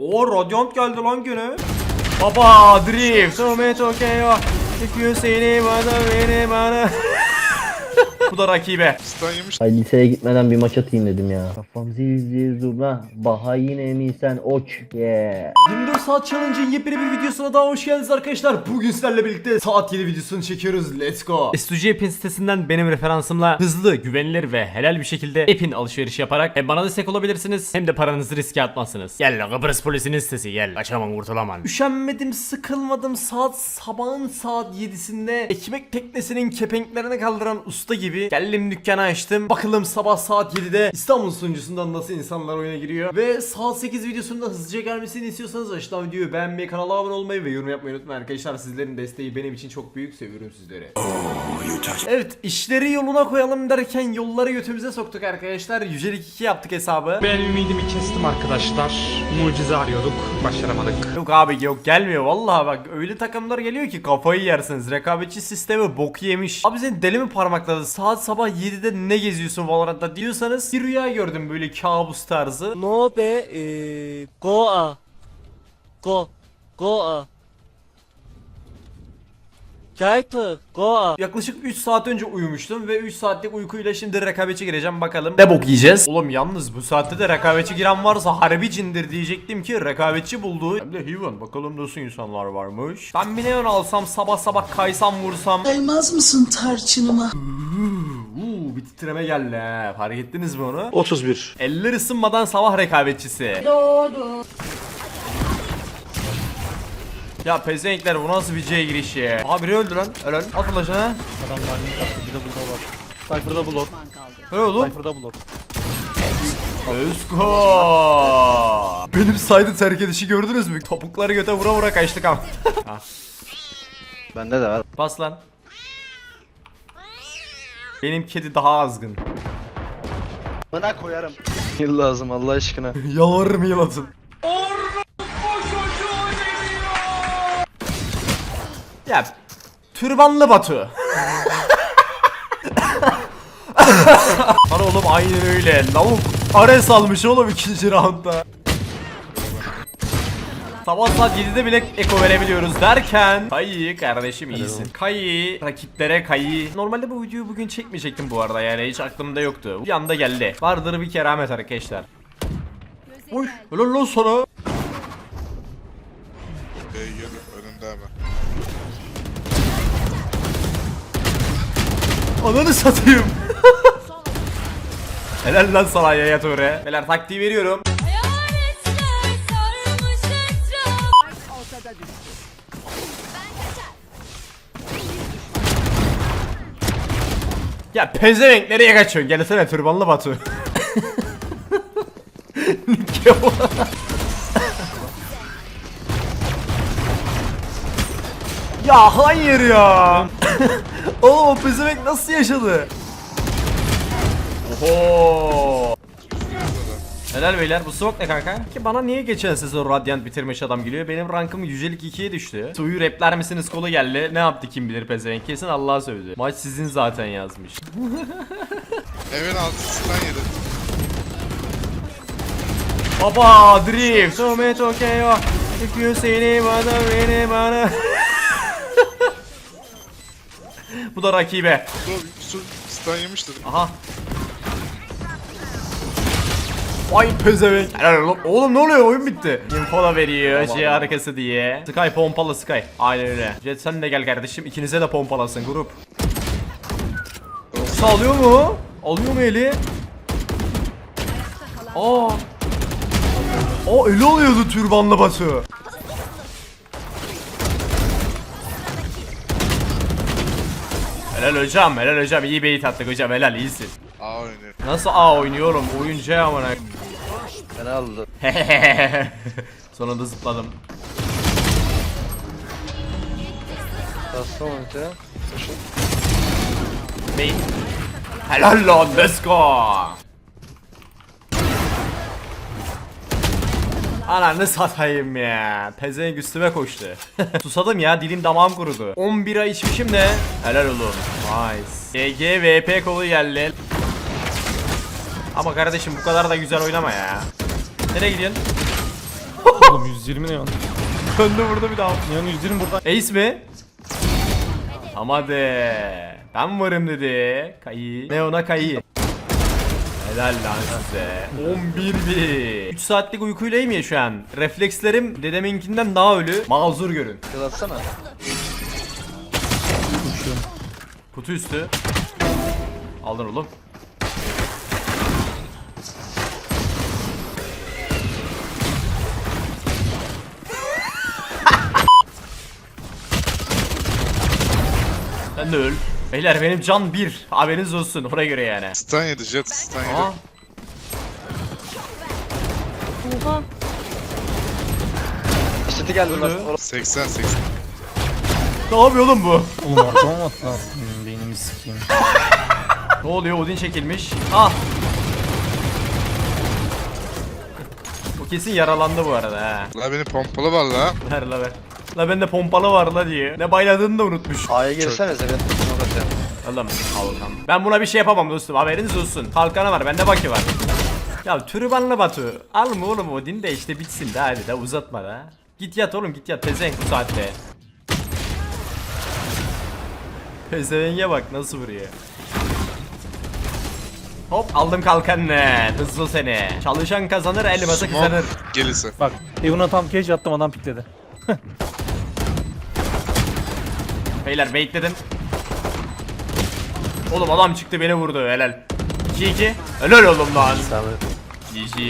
O Radiant geldi lan gene. Baba drift. Tomato you see me bana beni bana. Bu da rakibe. Yemiş. Ay liseye gitmeden bir maç atayım dedim ya. Kafam zil zil zurna. Baha yine mi sen oç. Yeah. 24 saat challenge'ın yepyeni bir videosuna daha hoş geldiniz arkadaşlar. Bugün sizlerle birlikte saat 7 videosunu çekiyoruz. Let's go. S2G App'in sitesinden benim referansımla hızlı, güvenilir ve helal bir şekilde app'in alışveriş yaparak hem bana destek olabilirsiniz hem de paranızı riske atmazsınız. Gel lan Kıbrıs polisinin sitesi gel. Kaçamam kurtulamam. Üşenmedim, sıkılmadım. Saat sabahın saat 7'sinde ekmek teknesinin kepenklerini kaldıran usta gibi geldim dükkanı açtım. Bakalım sabah saat 7'de İstanbul sunucusundan nasıl insanlar oyuna giriyor. Ve saat 8 videosunun da hızlıca gelmesini istiyorsanız aşağıdan videoyu beğenmeyi, kanala abone olmayı ve yorum yapmayı unutmayın arkadaşlar. Sizlerin desteği benim için çok büyük. Seviyorum sizleri. Evet işleri yoluna koyalım derken yolları götümüze soktuk arkadaşlar. Yücelik 2 yaptık hesabı. Ben ümidimi kestim arkadaşlar. Mucize arıyorduk. Başaramadık. Yok abi yok gelmiyor vallahi bak öyle takımlar geliyor ki kafayı yersiniz. Rekabetçi sistemi bok yemiş. Abi senin deli mi parmakladı? Saat sabah 7'de ne geziyorsun Valorant'ta diyorsanız bir rüya gördüm böyle kabus tarzı. No be eh, go a go go a Viper go a Yaklaşık 3 saat önce uyumuştum ve 3 saatlik uykuyla şimdi rekabetçi gireceğim bakalım. Ne bok yiyeceğiz? Oğlum yalnız bu saatte de rekabetçi giren varsa harbi cindir diyecektim ki rekabetçi buldu. Hem de Heaven bakalım nasıl insanlar varmış. Ben bir neon alsam sabah sabah kaysam vursam. Saymaz mısın tarçınıma? Bir titreme geldi he. Fark ettiniz mi onu? 31. Eller ısınmadan sabah rekabetçisi. Ya pezevenkler bu nasıl bir C girişi? Abi biri öldü lan. Helal. At flash'ını. Adamlar ne yaptı bir de burada var Cypher'da blok Helal oğlum. Cypher'da blok go. Benim saydı terk edişi gördünüz mü? Topukları göte vura vura kaçtık ama. Bende de var. Bas lan. Benim kedi daha azgın. Bana koyarım. Yıl lazım Allah aşkına. Yalvarırım yılatın. Ya türbanlı Batu. Lan oğlum aynen öyle. Lavuk Ares almış oğlum ikinci roundda. Sabah saat 7'de bile eko verebiliyoruz derken Kayı kardeşim iyisin. Kayı rakiplere kayı Normalde bu videoyu bugün çekmeyecektim bu arada yani hiç aklımda yoktu. Bir anda geldi. Vardır bir keramet arkadaşlar. Oy helal lan sana. Önünde hemen. Ananı satayım. Helal lan sana Yaya Ture Beyler taktiği veriyorum Ya pezevenk nereye kaçıyorsun? Gelsene türbanlı Batu. Ya hayır ya. Oğlum o pezevenk nasıl yaşadı? Oho. Helal beyler bu smoke ne kanka? Ki bana niye geçen sezon Radiant bitirmiş adam geliyor? Benim rankım yücelik 2'ye düştü. Suyu repler misiniz kolu geldi. Ne yaptı kim bilir pezevenk? Kesin Allah'a sövdü. Maç sizin zaten yazmış. Evin altısından yedi. Baba drift. Tomato KO. If you see me bana beni bana. Bu da rakibe. Su, su stun yemiştir. Aha. Vay pezevenk. Oğlum. Ne oluyor? Oyun bitti. Info da veriyor. Şey arkası diye. Sky pompalı Sky. Aynen öyle. Jet sen de gel kardeşim. İkinize de pompalasın grup. Yoksa alıyor mu? Alıyor mu eli? Aa. Aa eli oluyordu türbanlı Batu. Helal hocam, helal hocam. İyi beyit attık hocam. Helal iyisin. A oynuyor. Nasıl A oynuyorum? Oyuncu amına. Beni aldı. Sonunda zıpladım. Bastım ortaya. Beyin. Helal lan let's go. Ananı satayım ya. Pezevenk üstüme koştu. Susadım ya dilim damağım kurudu. 11 ay içmişim de. Helal oğlum. Nice. GG VP kolu geldi. Ama kardeşim bu kadar da güzel oynama ya. Nereye gidiyorsun? Oğlum 120 ne yan? Döndü vurdu bir daha. Yan 120 burada. Ace mi? Tamam hadi. Ben varım dedi. Kayı. Neon'a kayı. Helal lan size. 11 bir. 3 saatlik uykuylayım ya şu an. Reflekslerim dedeminkinden daha ölü. Mazur görün. Kız atsana. Kutu üstü. Aldın oğlum. Sen de öl. Beyler benim can bir. Haberiniz olsun ona göre yani. Stun yedi Jet stun yedi. Aa, Oha. İşte geldi lan. Öldü. 80 80. ne yapıyor oğlum bu? Oğlum arkama mı? Hmm, beynimi sikeyim. Ne oluyor? Odin çekilmiş. Ah. Bu kesin yaralandı bu arada ha. La beni pompalı var la. Ver la ver. La bende pompalı var la diye. Ne bayladığını da unutmuş. A'ya girsene Zeynep. Smoke atacağım. Allah'ım kalkan. Ben buna bir şey yapamam dostum haberiniz olsun. Kalkanı var bende baki var. Ya türbanlı Batu. Alma oğlum Odin de işte bitsin de hadi de uzatma da. Git yat oğlum git yat pezevenk bu saatte. Pezevenge bak nasıl vuruyor. Hop aldım kalkanını. Hızlı seni. Çalışan kazanır elması kazanır. Gelirse. Bak Evan'a tam cage attım adam pikledi. Beyler baitledim. Oğlum adam çıktı beni vurdu helal. 2-2. Helal oğlum lan. Sağlık. GG.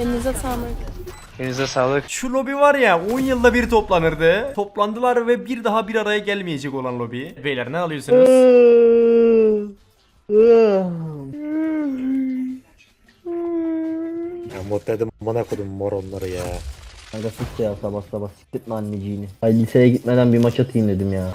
Elinize sağlık. Elinize sağlık. Şu lobi var ya 10 yılda bir toplanırdı. Toplandılar ve bir daha bir araya gelmeyecek olan lobi. Beyler ne alıyorsunuz? Ya mod dedim amına kodum mor onları ya. Kanka sus ya sabah sabah siktirtme anneciğini. Ay liseye gitmeden bir maç atayım dedim ya.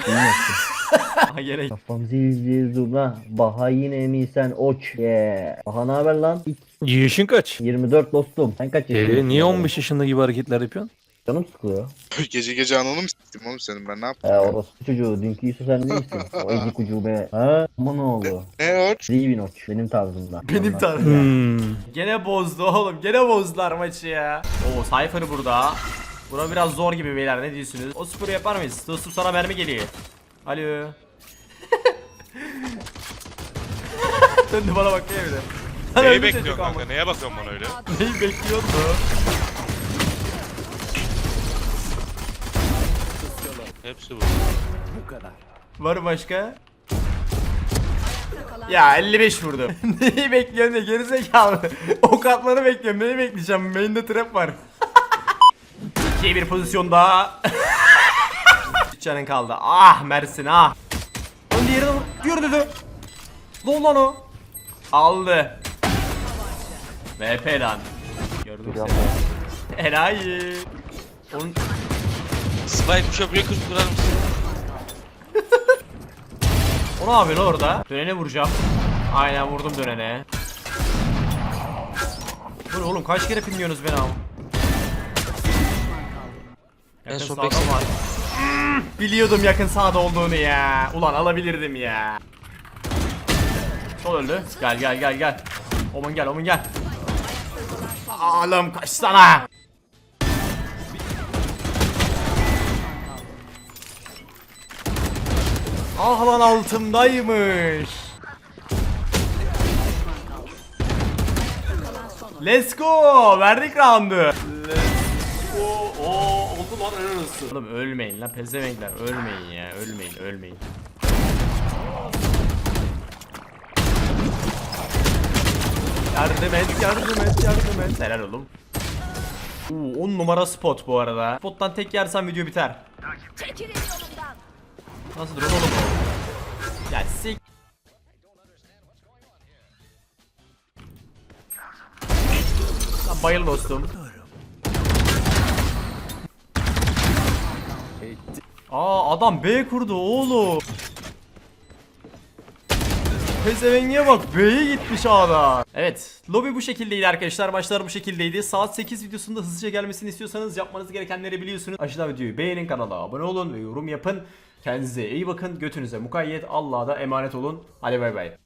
Aha gene Kafam zil zil zurna. Baha yine mi sen oç. Yeah. Baha ne haber lan? Yaşın kaç? 24 dostum. Sen kaç yaşındasın? Ee, niye 15 yaşında gibi hareketler yapıyorsun? Canım sıkılıyor. gece gece ananı mı s**tim oğlum senin ben ne yaptım? He orospu çocuğu. Dünkü Yusuf sen değilsin. O ezik ucube. Ha? Ama ne oldu? Ne o? Zivin oç. Benim tarzımda. benim Anlat. tarzım. Hmm. Gene bozdu oğlum. Gene bozdular maçı ya. Oo Cypher burada. Bura biraz zor gibi beyler ne diyorsunuz? O sporu yapar mıyız? Dostum sana mermi geliyor. Alo. Döndü bana bakıyor bir de. Lan Neyi öldü çocuk bekliyorsun ama. kanka? Neye bakıyorsun bana öyle? Neyi bekliyordu? Hepsi bu. Var mı başka? Ya 55 vurdu. Neyi bekliyorsun ne gerizekalı? o katları bekliyorum. Neyi bekleyeceğim? Main'de trap var. İkiye bir pozisyon daha. Üç canın kaldı. Ah Mersin ah. Lan diğerine vur. Diğeri dedi. Lan lan o. Aldı. VP lan. Gördüm seni. Enayi. Onun Spike köprüye kırk kurar mısın? O ne yapıyor lan orada? Dönene vuracağım. Aynen vurdum dönene. Dur oğlum kaç kere pinliyorsunuz beni ama. Yakın son var. Biliyordum yakın sağda olduğunu ya. Ulan alabilirdim ya. Sol öldü. Gel gel gel gel. Omun gel omun gel. Oğlum kaçsana. Ah lan altımdaymış. Let's go. Verdik roundu. Go. Oo, oldu lan helal olsun. Oğlum ölmeyin lan pezevenkler. Ölmeyin ya. Ölmeyin, ölmeyin. Yardım et, yardım et, yardım et. Helal oğlum. Oo, 10 numara spot bu arada. Spottan tek yersem video biter. Nasıl drone oğlum? Ya sik. Lan bayıl dostum. Aa adam B kurdu oğlum. Pezevenge bak B'ye gitmiş adam. Evet lobi bu şekildeydi arkadaşlar maçlar bu şekildeydi. Saat 8 videosunda hızlıca gelmesini istiyorsanız yapmanız gerekenleri biliyorsunuz. Aşağıdan videoyu beğenin kanala abone olun ve yorum yapın. Kendinize iyi bakın götünüze mukayyet Allah'a da emanet olun. Hadi bay bay.